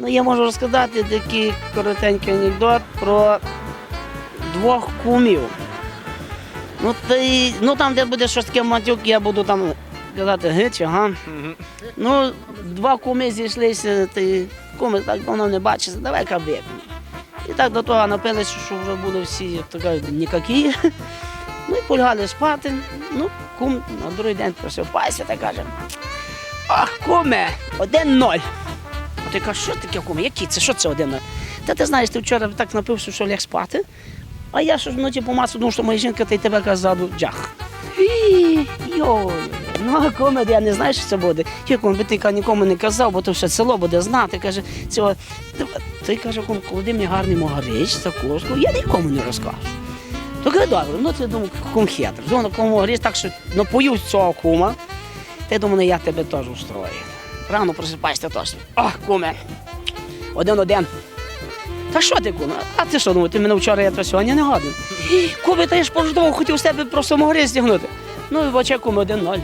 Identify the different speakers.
Speaker 1: Ну, я можу розказати такий коротенький анекдот про двох кумів. Ну, ти, ну там, де буде щось таке матюк, я буду там казати гич, ага. Ну, два куми зійшлися, ти куми так давно не бачишся, давай-ка вип'ємо. І так до того напилися, що вже були всі, то нікакі. Ну і полягали спати. Ну, кум на другий день просипається та каже: Ах, куме, один-ноль. А ти кажеш, що таке куме? Який це? Що це один-ноль? Та ти знаєш, ти вчора так напився, що ляг спати. А я ж вночі по масу думав, що моя жінка та й тебе казаду джах. І, Йой, ну а куме, я не знаю, що це буде. Я би ти нікому не казав, бо то все село буде знати. Каже, цього. Ти каже, кум, коли мені гарний могарич, також, ну, я нікому не розкажу. То каже, добре, ну ти думав, кум хитрий. Думав, кому могарич, так що напою цього кума. Ти думав, ну, я тебе теж устрою. Рано просипаєшся точно. Ах, куме, один-один. Та що ти, куме? А ти що думаєш, ти мене вчора, я то сьогодні не годен. Куме, та я ж пождав, хотів себе просто могри стягнути. Ну в очі куме один-ноль.